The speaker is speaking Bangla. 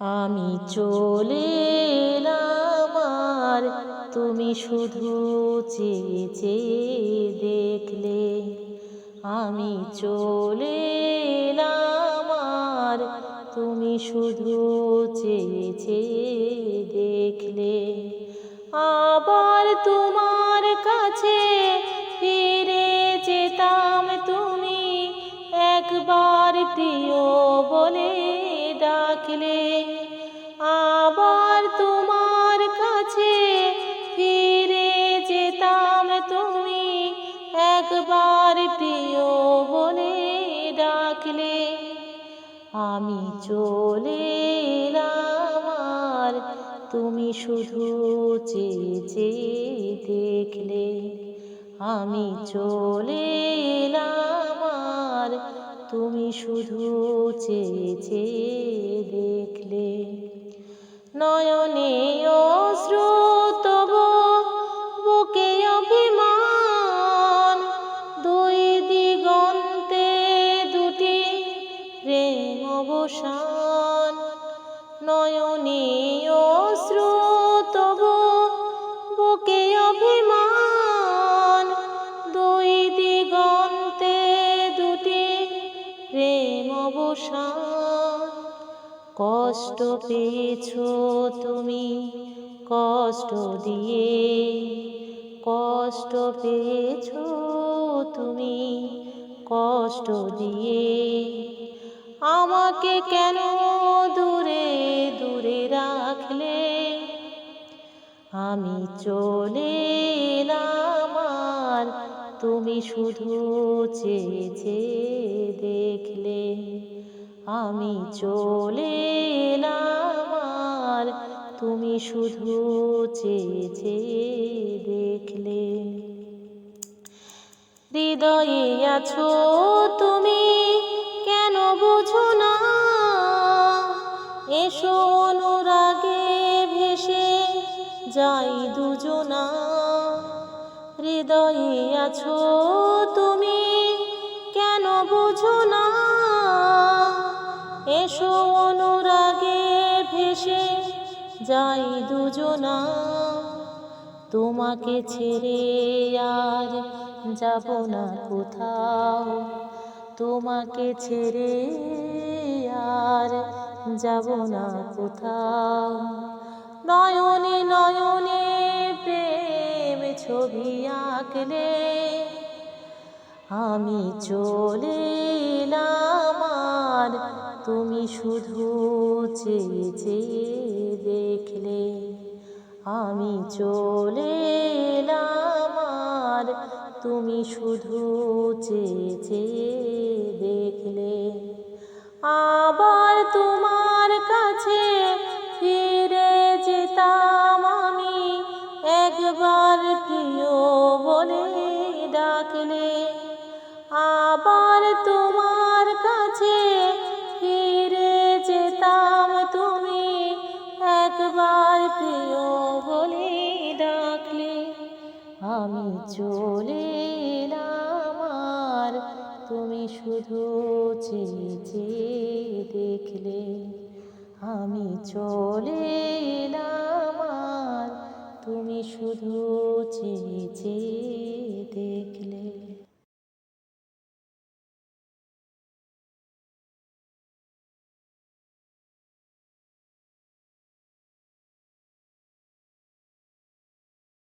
আমি চলে আর তুমি শুধু চেয়ে চেয়ে দেখলে। আমি চলে আর তুমি শুধু চেয়ে চেয়ে দেখলে। আবার তোমার কাছে ডাকলে আবার তোমার কাছে ফিরে যেতাম তুমি একবার প্রিয় বলে ডাকলে। আমি চলে আর তুমি শুধু চেয়ে দেখলে। আমি চলে এলাম তুমি শুধু চেয়ে চেয়ে দেখলে। নয়নে অশ্রু তবু বুকে অভিমান। দুই দিগন্তে দুটি প্রেম অবসান। নয়নে অবসান। কষ্ট পেয়েছ তুমি, কষ্ট দিয়ে। কষ্ট পেয়েছ তুমি, কষ্ট দিয়ে। আমাকে কেন দূরে দূরে রাখলে? আমি চলে আর তুমি শুধু চেয়ে দেখলে। আমি চলে আর তুমি শুধু চেয়ে চেয়ে দেখলে। হৃদয়ে আছো তুমি, কেন বুঝো না? এসো অনুরাগে ভেসে যাই দুজনা। হৃদয়ে আছো তুমি, কেন বুঝো যাই দুজনা, তোমাকে ছেড়ে আর যাব না কোথাও। তোমাকে ছেড়ে আর যাব না কোথাও। নয়নে নয়নে প্রেম ছবি আঁকলে, আমি চলে তুমি শুধু চেয়ে চেয়ে দেখলে আমি চলে আর তুমি শুধু চেয়ে চেয়ে দেখলে আবার তোমার কাছে ফিরে যেতাম আমি একবার প্রিয় আমি চলে আমার তুমি শুধু চেয়ে চেয়ে দেখলে। আমি চলে আমার তুমি শুধু চেয়ে চেয়ে